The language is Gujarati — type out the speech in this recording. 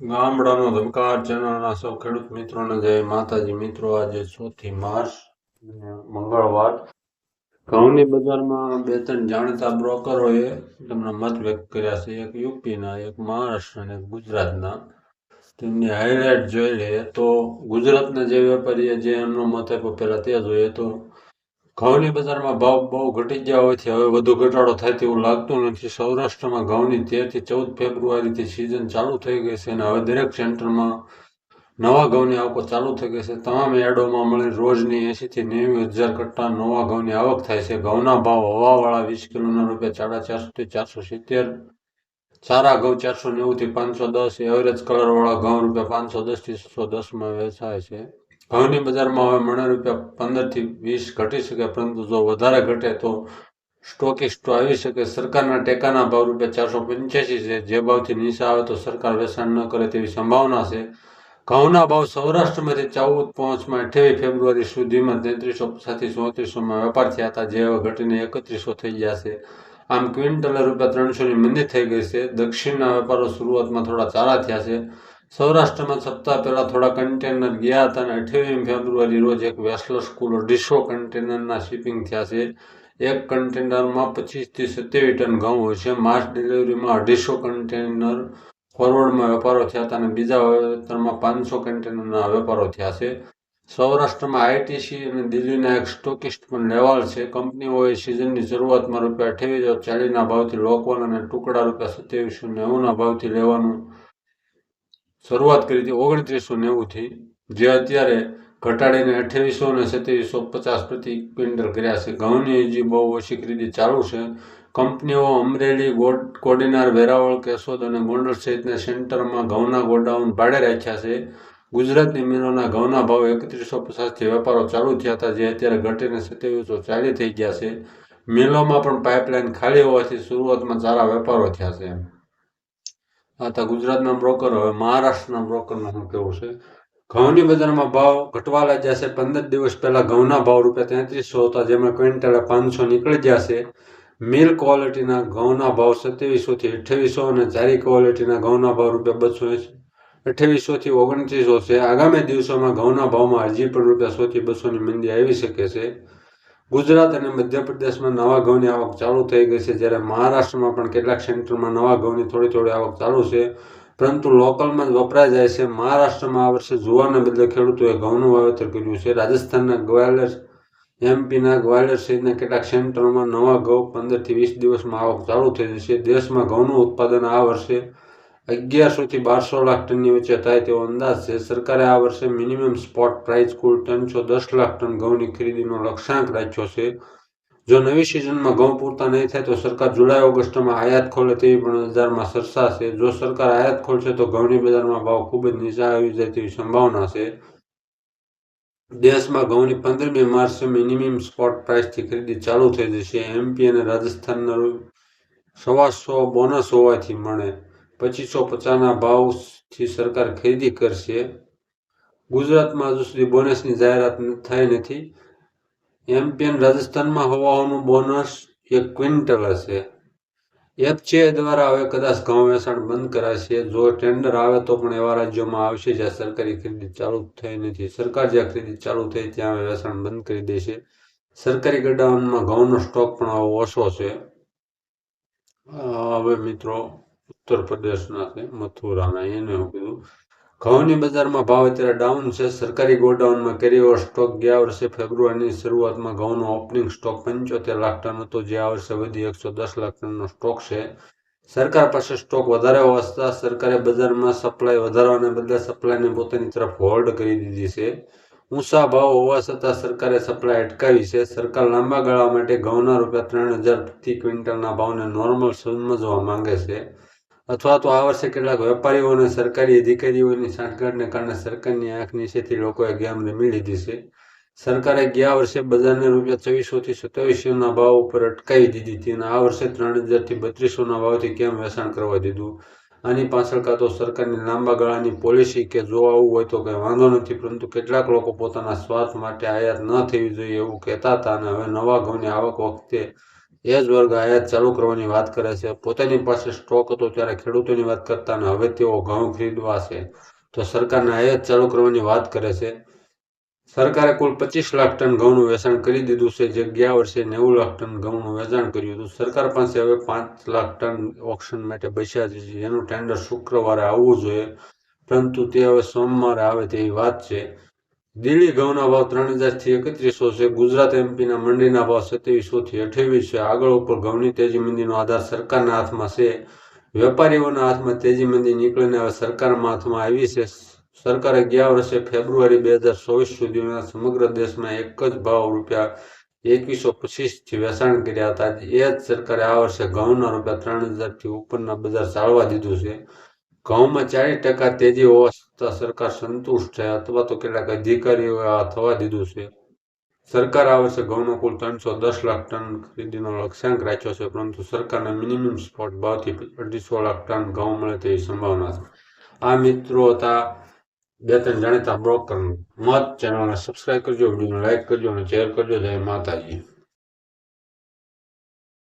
ગામડાનો ધબકાર ચેનલના સૌ ખેડૂત મિત્રોને જય માતાજી. મિત્રો, આજે ચોથી માર્ચ મંગળવાર. ઘઉંની બજારમાં બે ત્રણ જાણીતા બ્રોકરોએ તેમના મત વ્યક્ત કર્યા છે. એક યુપીના, એક મહારાષ્ટ્ર અને ગુજરાતના. તેમની હાઇલાઇટ જોઈ લઈએ તો ગુજરાતના જે વેપારીએ જે એમનો મત આપ્યો, પહેલાં તે જોઈએ તો ઘઉંની બજારમાં ભાવ બહુ ઘટી ગયા હોવાથી હવે વધુ ઘટાડો થાય તેવું લાગતું નથી. સૌરાષ્ટ્રમાં ઘઉંની તેરથી ચૌદ ફેબ્રુઆરીથી સિઝન ચાલુ થઈ ગઈ છે અને હવે દરેક સેન્ટરમાં નવા ઘઉંની આવકો ચાલુ થઈ ગઈ છે. તમામ યાર્ડોમાં મળી રોજની એંશીથી નેવું હજાર કટ્ટા નવા ઘઉંની આવક થાય છે. ઘઉંના ભાવ હવાવાળા વીસ કિલોના રૂપિયા સાડા ચારસોથી ચારસો સિત્તેર સારા ઘઉં ચારસો નેવુંથી પાંચસો દસ, એવરેજ કલરવાળા ઘઉં રૂપિયા પાંચસો દસથી છસો દસમાં વેચાય છે. ઘઉંની બજારમાં હવે મણા રૂપિયા પંદરથી વીસ ઘટી શકે, પરંતુ જો વધારે ઘટે તો સ્ટોકિસ્ટો આવી શકે. સરકારના ટેકાના ભાવ રૂપિયા ચારસો પંચ્યાસી છે. જે ભાવથી નીચે આવે તો સરકાર વેચાણ ન કરે તેવી સંભાવના છે. ઘઉંના ભાવ સૌરાષ્ટ્રમાંથી ચૌદ પાંચમાં અઠ્યાવીસ ફેબ્રુઆરી સુધીમાં તેત્રીસો પચાસથી ચોત્રીસોમાં વેપાર થયા હતા, જે હવે ઘટીને એકત્રીસો થઈ ગયા છે. આમ ક્વિન્ટલે રૂપિયા ત્રણસોની મંદી થઈ ગઈ છે. દક્ષિણના વેપારો શરૂઆતમાં થોડા સારા થયા છે. સૌરાષ્ટ્રમાં સપ્તાહ પહેલાં થોડા કન્ટેનર ગયા હતા અને અઠ્યાવીસ ફેબ્રુઆરી રોજ એક વેસ્લર સ્કૂલ અઢીસો કન્ટેનરના શિપિંગ થયા છે. એક કન્ટેનરમાં પચીસથી સત્યાવીસ ટન ઘઉં હોય છે. માસ ડિલિવરીમાં અઢીસો કન્ટેનર ફોરવર્ડમાં વેપારો થયા હતા અને બીજા વેતરમાં પાંચસો કન્ટેનરના વેપારો થયા છે. સૌરાષ્ટ્રમાં આઈટીસી અને દિલ્હીના એક સ્ટોકિસ્ટ પણ લેવાલ છે. કંપનીઓએ સિઝનની શરૂઆતમાં રૂપિયા અઠ્યાવીસ ચાલીસના ભાવથી લોકોના અને ટુકડા રૂપિયા સત્યાવીસો નેવુંના ભાવથી લેવાનું શરૂઆત કરી હતી ઓગણત્રીસો નેવુંથી, જે અત્યારે ઘટાડીને અઠ્યાવીસો અને સત્યાવીસો પચાસ પ્રતિ ક્વિન્ટલ કર્યા છે. ઘઉંની હજી બહુ ઓછી ખરીદી ચાલુ છે. કંપનીઓ અમરેલી, ગોડ, કોડીનાર, વેરાવળ, કેશોદ અને ગોંડલ સહિતના સેન્ટરમાં ઘઉંના ગોડાઉન ભાડે રાખ્યા છે. ગુજરાતની મિલોના ઘઉંના ભાવ એકત્રીસો પચાસથી વેપારો ચાલુ થયા હતા, જે અત્યારે ઘટીને સત્યાવીસો ચાલી થઈ ગયા છે. મિલોમાં પણ પાઇપલાઇન ખાલી હોવાથી શરૂઆતમાં સારા વેપારો થયા છે. આ હતા ગુજરાતના બ્રોકર હવે, મહારાષ્ટ્રના બ્રોકરનું શું કેવું છે? ઘઉંની બજારમાં ભાવ ઘટવા લાગ્યા છે, પંદર દિવસ પહેલાં ઘઉંના ભાવ રૂપિયા તેત્રીસો હતા, જેમાં ક્વિન્ટલે પાંચસો નીકળી ગયા છે. મિલ ક્વોલિટીના ઘઉંના ભાવ સત્યાવીસોથી અઠ્યાવીસો અને જારી ક્વોલિટીના ઘઉંના ભાવ રૂપિયા બસો અઠ્યાવીસોથી ઓગણત્રીસો છે. આગામી દિવસોમાં ઘઉંના ભાવમાં હજી પણ રૂપિયા સોથી બસોની મંદી આવી શકે છે. ગુજરાત અને મધ્યપ્રદેશમાં નવા ઘઉંની આવક ચાલુ થઈ ગઈ છે. જ્યારે મહારાષ્ટ્રમાં પણ કેટલાક સેન્ટરમાં નવા ઘઉંની થોડી થોડી આવક ચાલુ છે. પરંતુ લોકલમાં જ વપરાય જાય છે. મહારાષ્ટ્રમાં આ વર્ષે જુવાના બદલે ખેડૂતોએ ઘઉંનું વાવેતર કર્યું છે. રાજસ્થાનના ગ્વાલિયર એમપીના ગ્વાલિયર સહિતના કેટલાક સેન્ટરોમાં નવા ઘઉં પંદરથી વીસ દિવસમાં આવક ચાલુ થઈ જશે. દેશમાં ઘઉંનું ઉત્પાદન આ વર્ષે અગિયારસોથી બારસો લાખ ટનની વચ્ચે થાય તેવો અંદાજ છે. સરકારે આ વર્ષે મિનિમમ સ્પોટ પ્રાઇસ કુલ ત્રણસો દસ લાખ ટન ઘઉંની ખરીદીનો લક્ષ્યાંક રાખ્યો છે. જો નવી સિઝનમાં ઘઉં પૂરતા નહીં થાય તો સરકાર જુલાઈ, ઓગસ્ટમાં આયાત ખોલે તેવી પણ બજારમાં સરસાશે જો સરકાર આયાત ખોલશે તો ઘઉંની બજારમાં ભાવ ખૂબ જ નીચા આવી જાય તેવી સંભાવના છે. દેશમાં ઘઉંની પંદરમી માર્ચે મિનિમમ સ્પોટ પ્રાઇસથી ખરીદી ચાલુ થઈ જશે. એમપી અને રાજસ્થાનના સવાસો બોનસ હોવાથી મળે. પચીસો પચાસના ભાવથી સરકાર ખરીદી કરશે. ગુજરાતમાં હજુ સુધી બોનસની જાહેરાત થઈ નથી. એમપીએન રાજસ્થાનમાં હવાનું બોનસ એક ક્વિન્ટલ હશે. એફસીઆઈ દ્વારા હવે કદાચ ઘઉં વેચાણ બંધ કરાશે. જો ટેન્ડર આવે તો પણ એવા રાજ્યોમાં આવશે જ્યાં સરકારી ખરીદી ચાલુ થઈ નથી. સરકાર જ્યાં ખરીદી ચાલુ થઈ ત્યાં વેચાણ બંધ કરી દેશે. સરકારી ગોડાઉનમાં ઘઉંનો સ્ટોક પણ આવો ઓછો છે. હવે મિત્રો ઉત્તર પ્રદેશના છે, મથુરાના, એને હું કીધું. ઘઉંની બજારમાં ભાવ અત્યારે ડાઉન છે. સરકારી ગોડાઉનમાં કેરીઓ સ્ટોક ગયા વર્ષે ફેબ્રુઆરીની શરૂઆતમાં ઘઉંનો ઓપનિંગ સ્ટોક પંચોતેર લાખ ટન હતો, જે આ વર્ષે વધી એકસો દસ લાખ ટનનો સ્ટોક છે. સરકાર પાસે સ્ટોક વધારે હોવા સરકારે બજારમાં સપ્લાય વધારવાને બદલે સપ્લાયને પોતાની તરફ હોલ્ડ કરી દીધી છે. ઊંચા ભાવ હોવા છતાં સરકારે સપ્લાય અટકાવી છે. સરકાર લાંબા ગાળા માટે ઘઉંના રૂપિયા ત્રણ હજાર પ્રતિ ક્વિન્ટલના ભાવને નોર્મલ સમજવા માંગે છે. અથવા તો આ વર્ષે કેટલાક વેપારીઓ અને સરકારી અધિકારીઓની સાંઠગાંઠને કારણે સરકારની આંખ નીચેથી લોકોએ ગેમ રમી લીધી છે. સરકારે ગયા વર્ષે બજારને રૂપિયા ચોવીસોથી સત્યાવીસોના ભાવ ઉપર અટકાવી દીધી હતી અને આ વર્ષે ત્રણ હજારથી બત્રીસોના ભાવથી કેમ વેચાણ કરવા દીધું? આની પાછળ કાં તો સરકારની લાંબા ગાળાની પોલિસી કે જો આવું હોય તો કંઈ વાંધો નથી, પરંતુ કેટલાક લોકો પોતાના સ્વાર્થ માટે આયાત ન થવી જોઈએ એવું કહેતા હતા અને હવે નવા ઘઉંની આવક વખતે એ જ વર્ગ આયાત ચાલુ કરવાની વાત કરે છે. પોતાની પાસે સ્ટોક હતો ત્યારે ખેડૂતોની વાત કરતા અને હવે તેઓ ઘઉં ખરીદવા છે. તો સરકારને આયાત ચાલુ કરવાની વાત કરે છે. સરકારે કુલ પચીસ લાખ ટન ઘઉંનું વેચાણ કરી દીધું છે. જે ગયા વર્ષે નેવું લાખ ટન ઘઉંનું વેચાણ કર્યું હતું. સરકાર પાસે હવે પાંચ લાખ ટન ઓક્શન માટે બેસ્યા છે. જેનું ટેન્ડર શુક્રવારે આવવું જોઈએ. પરંતુ તે હવે સોમવારે આવે તેવી વાત છે. દિલ્હી ઘઉંના ભાવ ત્રણ હજારથી એકત્રીસો છે. ગુજરાત એમપીના મંડીના ભાવ સત્યાવીસોથી અઠ્યાવીસ છે. આગળ ઉપર ઘઉંની તેજી મંદીનો આધાર સરકારના હાથમાં છે. વેપારીઓના હાથમાં તેજી મંદી નીકળીને હવે સરકારના હાથમાં આવી છે. સરકારે ગયા વર્ષે ફેબ્રુઆરી બે હજાર ચોવીસ સુધીમાં સમગ્ર દેશમાં એક જ ભાવ રૂપિયા એકવીસો પચીસથી વેચાણ કર્યા હતા. એ જ સરકારે આ વર્ષે ઘઉંના રૂપિયા ત્રણ હજારથી ઉપરના બજાર ચાલવા દીધું છે. ઘઉંમાં ચાલીસ ટકા તેજી હોવા છતાં સરકાર સંતુષ્ટ છે અથવા તો કેટલાક અધિકારીઓએ આ થવા દીધું છે. સરકાર આ વર્ષે ઘઉંનો કુલ ત્રણસો દસ લાખ ટન ખરીદીનો લક્ષ્યાંક રાખ્યો છે, પરંતુ સરકારના મિનિમમ સ્પોટ ભાવથી અઢીસો લાખ ટન ઘઉં મળે તેવી સંભાવના છે. આ મિત્રો હતા, બે ત્રણ જાણીતા બ્રોકર મત ચેનલને સબસ્ક્રાઈબ કરજો, વિડીયોને લાઈક કરજો અને શેર કરજો. જય માતાજી.